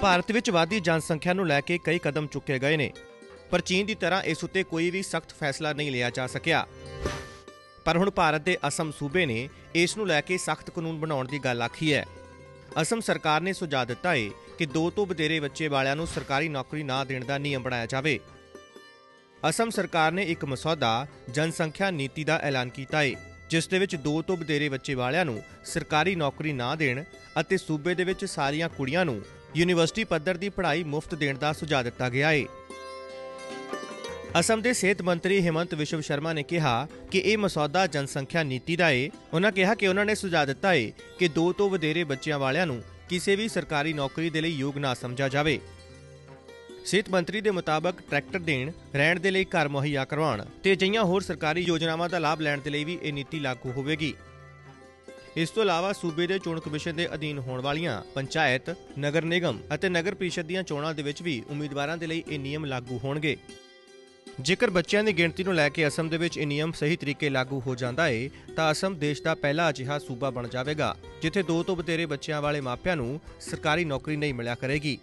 ਭਾਰਤ ਵਿੱਚ ਵਾਧੀ ਜਨਸੰਖਿਆ ਨੂੰ ਲੈ ਕੇ ਕਈ ਕਦਮ ਚੁੱਕੇ ਗਏ ਨੇ, ਪਰ ਚੀਨ ਦੀ ਤਰ੍ਹਾਂ ਇਸ ਉੱਤੇ ਕੋਈ ਵੀ ਸਖਤ ਫੈਸਲਾ ਨਹੀਂ ਲਿਆ ਜਾ ਸਕਿਆ। ਪਰ ਹੁਣ ਭਾਰਤ ਦੇ ਅਸਮ ਸੂਬੇ ਨੇ ਇਸ ਨੂੰ ਲੈ ਕੇ ਸਖਤ ਕਾਨੂੰਨ ਬਣਾਉਣ ਦੀ ਗੱਲ ਆਖੀ ਹੈ। ਅਸਮ ਸਰਕਾਰ ਨੇ ਸੁਝਾਅ ਦਿੱਤਾ ਹੈ ਕਿ ਦੋ ਤੋਂ ਵਧੇਰੇ ਬੱਚੇ ਵਾਲਿਆਂ ਨੂੰ ਸਰਕਾਰੀ ਨੌਕਰੀ ਨਾ ਦੇਣ ਦਾ ਨਿਯਮ ਬਣਾਇਆ ਜਾਵੇ। ਅਸਮ ਸਰਕਾਰ ਨੇ ਇੱਕ ਮਸੌਦਾ ਜਨਸੰਖਿਆ ਨੀਤੀ ਦਾ ਐਲਾਨ ਕੀਤਾ ਹੈ ਜਿਸ ਦੇ ਵਿੱਚ ਦੋ ਤੋਂ ਵਧੇਰੇ ਬੱਚੇ ਵਾਲਿਆਂ ਨੂੰ ਸਰਕਾਰੀ ਨੌਕਰੀ ਨਾ ਦੇਣ ਅਤੇ ਸੂਬੇ ਦੇ ਵਿੱਚ ਸਾਰੀਆਂ ਕੁੜੀਆਂ ਨੂੰ ਯੂਨੀਵਰਸਿਟੀ ਪੱਧਰ ਦੀ ਪੜ੍ਹਾਈ ਮੁਫਤ ਦੇਣ ਦਾ ਸੁਝਾਅ ਦਿੱਤਾ ਗਿਆ ਹੈ ਅਸਮ ਦੇ ਸਿਹਤ ਮੰਤਰੀ ਹਿਮੰਤ ਵਿਸ਼ਵ ਸ਼ਰਮਾ ਨੇ ਕਿਹਾ ਕਿ ਇਹ ਮਸੌਦਾ ਜਨਸੰਖਿਆ ਨੀਤੀ ਦਾ ਹੈ ਉਹਨਾਂ ਕਿਹਾ ਕਿ ਉਹਨਾਂ ਨੇ ਸੁਝਾਅ ਦਿੱਤਾ ਹੈ ਕਿ ਦੋ ਤੋਂ ਵਧੇਰੇ ਬੱਚਿਆਂ ਵਾਲਿਆਂ ਨੂੰ ਕਿਸੇ ਵੀ ਸਰਕਾਰੀ ਨੌਕਰੀ ਦੇ ਲਈ ਯੋਗ ਨਾ ਸਮਝਿਆ ਜਾਵੇ। ਸਿਹਤ ਮੰਤਰੀ ਦੇ ਮੁਤਾਬਕ ਟਰੈਕਟਰ ਦੇਣ, ਰਹਿਣ ਦੇ ਲਈ ਘਰ ਮੁਹੱਈਆ ਕਰਵਾਉਣ ਤੇ ਅਜਿਹੀਆਂ ਹੋਰ ਸਰਕਾਰੀ ਯੋਜਨਾਵਾਂ ਦਾ ਲਾਭ ਲੈਣ ਦੇ ਲਈ ਵੀ ਇਹ ਨੀਤੀ ਲਾਗੂ ਹੋਵੇਗੀ। ਇਸ ਤੋਂ ਇਲਾਵਾ ਸੂਬੇ ਦੇ ਚੋਣ ਕਮਿਸ਼ਨ ਦੇ ਅਧੀਨ ਹੋਣ ਵਾਲੀਆਂ ਪੰਚਾਇਤ, ਨਗਰ ਨਿਗਮ ਅਤੇ ਨਗਰ ਪ੍ਰੀਸ਼ਦ ਦੀਆਂ ਚੋਣਾਂ ਦੇ ਵਿੱਚ ਵੀ ਉਮੀਦਵਾਰਾਂ ਦੇ ਲਈ ਇਹ ਨਿਯਮ ਲਾਗੂ ਹੋਣਗੇ। ਜੇਕਰ ਬੱਚਿਆਂ ਦੀ ਗਿਣਤੀ ਨੂੰ ਲੈ ਕੇ ਅਸਮ ਦੇ ਵਿੱਚ ਇਹ ਨਿਯਮ ਸਹੀ ਤਰੀਕੇ ਲਾਗੂ ਹੋ ਜਾਂਦਾ ਏ ਤਾਂ ਅਸਮ ਦੇਸ਼ ਦਾ ਪਹਿਲਾ ਅਜਿਹਾ ਸੂਬਾ ਬਣ ਜਾਵੇਗਾ ਜਿੱਥੇ ਦੋ ਤੋਂ ਵਧੇਰੇ ਬੱਚਿਆਂ ਵਾਲੇ ਮਾਪਿਆਂ ਨੂੰ ਸਰਕਾਰੀ ਨੌਕਰੀ ਨਹੀਂ ਮਿਲਿਆ ਕਰੇਗੀ।